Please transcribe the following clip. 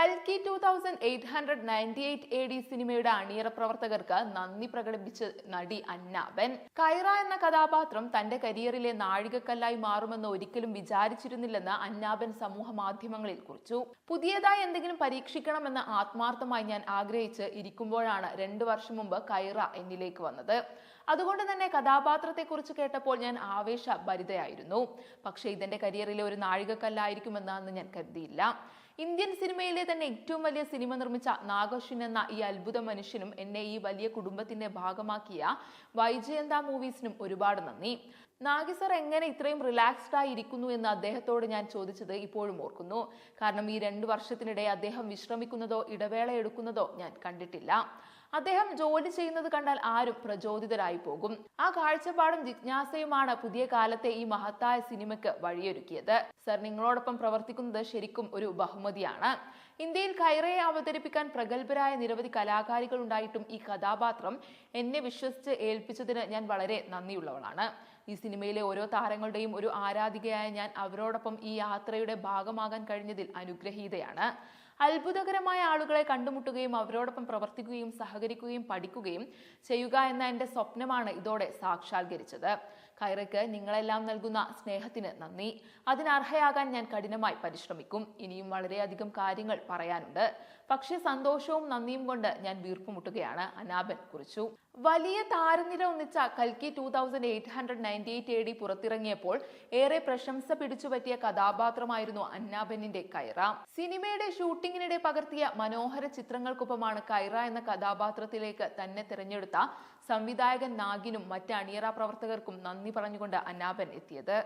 കൽക്കി two thousand eight hundred ninety eight A D സിനിമയുടെ അണിയറ പ്രവർത്തകർക്ക് നന്ദി പ്രകടിപ്പിച്ച നടി അന്നാബൻ കൈറ എന്ന കഥാപാത്രം തന്റെ കരിയറിലെ നാഴികക്കല്ലായി മാറുമെന്ന് ഒരിക്കലും വിചാരിച്ചിരുന്നില്ലെന്ന് അന്നാബൻ സമൂഹ മാധ്യമങ്ങളിൽ കുറിച്ചു. പുതിയതായി എന്തെങ്കിലും പരീക്ഷിക്കണമെന്ന് ആത്മാർത്ഥമായി ഞാൻ ആഗ്രഹിച്ച് ഇരിക്കുമ്പോഴാണ് രണ്ടു വർഷം മുമ്പ് കൈറ എന്നിലേക്ക് വന്നത്. അതുകൊണ്ട് തന്നെ കഥാപാത്രത്തെക്കുറിച്ച് കേട്ടപ്പോൾ ഞാൻ ആവേശഭരിതയായിരുന്നു. പക്ഷേ ഇതിന്റെ കരിയറിലെ ഒരു നാഴികക്കല്ലായിരിക്കുമെന്ന് അന്ന് ഞാൻ കരുതിയില്ല. ഇന്ത്യൻ സിനിമയിലെ തന്നെ ഏറ്റവും വലിയ സിനിമ നിർമ്മിച്ച നാഗശ്വിൻ എന്ന ഈ അത്ഭുത മനുഷ്യനും എന്നെ ഈ വലിയ കുടുംബത്തിന്റെ ഭാഗമാക്കിയ വൈജയന്ത മൂവീസിനും ഒരുപാട് നന്ദി. നാഗി സർ എങ്ങനെ ഇത്രയും റിലാക്സ്ഡ് ആയി ഇരിക്കുന്നു എന്ന് അദ്ദേഹത്തോട് ഞാൻ ചോദിച്ചത് ഇപ്പോഴും ഓർക്കുന്നു. കാരണം ഈ രണ്ടു വർഷത്തിനിടെ അദ്ദേഹം വിശ്രമിക്കുന്നതോ ഇടവേള എടുക്കുന്നതോ ഞാൻ കണ്ടിട്ടില്ല. അദ്ദേഹം ജോലി ചെയ്യുന്നത് കണ്ടാൽ ആരും പ്രചോദിതരായി പോകും. ആ കാഴ്ചപ്പാടും ജിജ്ഞാസയുമാണ് പുതിയ കാലത്തെ ഈ മഹത്തായ സിനിമയ്ക്ക് വഴിയൊരുക്കിയത്. സർ നിങ്ങളോടൊപ്പം പ്രവർത്തിക്കുന്നത് ശരിക്കും ഒരു ബഹുമതിയാണ്. ഇന്ത്യയിൽ കൈറയെ അവതരിപ്പിക്കാൻ പ്രഗത്ഭരായ നിരവധി കലാകാരികൾ ഉണ്ടായിട്ടും ഈ കഥാപാത്രം എന്നെ വിശ്വസിച്ച് ഏൽപ്പിച്ചതിന് ഞാൻ വളരെ നന്ദിയുള്ളവളാണ്. ഈ സിനിമയിലെ ഓരോ താരങ്ങളുടെയും ഒരു ആരാധികയായ ഞാൻ അവരോടൊപ്പം ഈ യാത്രയുടെ ഭാഗമാകാൻ കഴിഞ്ഞതിൽ അനുഗ്രഹീതയാണ്. അത്ഭുതകരമായ ആളുകളെ കണ്ടുമുട്ടുകയും അവരോടൊപ്പം പ്രവർത്തിക്കുകയും സഹകരിക്കുകയും പഠിക്കുകയും ചെയ്യുക എന്ന എന്റെ സ്വപ്നമാണ് ഇതോടെ സാക്ഷാത്കരിച്ചത്. കൈറയ്ക്ക് നിങ്ങളെല്ലാം നൽകുന്ന സ്നേഹത്തിന് നന്ദി. അതിനർഹയാകാൻ ഞാൻ കഠിനമായി പരിശ്രമിക്കും. ഇനിയും വളരെയധികം കാര്യങ്ങൾ പറയാനുണ്ട്. പക്ഷേ സന്തോഷവും നന്ദിയും കൊണ്ട് ഞാൻ വീർപ്പുമുട്ടുകയാണ്. അനാബൻ കുറിച്ചു. വലിയ താരനിര ഒന്നിച്ച കൽക്കി two thousand eight hundred ninety eight A D പുറത്തിറങ്ങിയപ്പോൾ ഏറെ പ്രശംസ പിടിച്ചുപറ്റിയ കഥാപാത്രമായിരുന്നു അന്നാബെന്നിന്റെ കൈറ. സിനിമയുടെ ഷൂട്ടിങ്ങിനിടെ പകർത്തിയ മനോഹര ചിത്രങ്ങൾക്കൊപ്പമാണ് കൈറ എന്ന കഥാപാത്രത്തിലേക്ക് തന്നെ തിരഞ്ഞെടുത്ത സംവിധായകൻ നാഗിനും മറ്റ് അണിയറ പ്രവർത്തകർക്കും നന്ദി പറഞ്ഞുകൊണ്ട് അന്നാബൻ എത്തിയത്.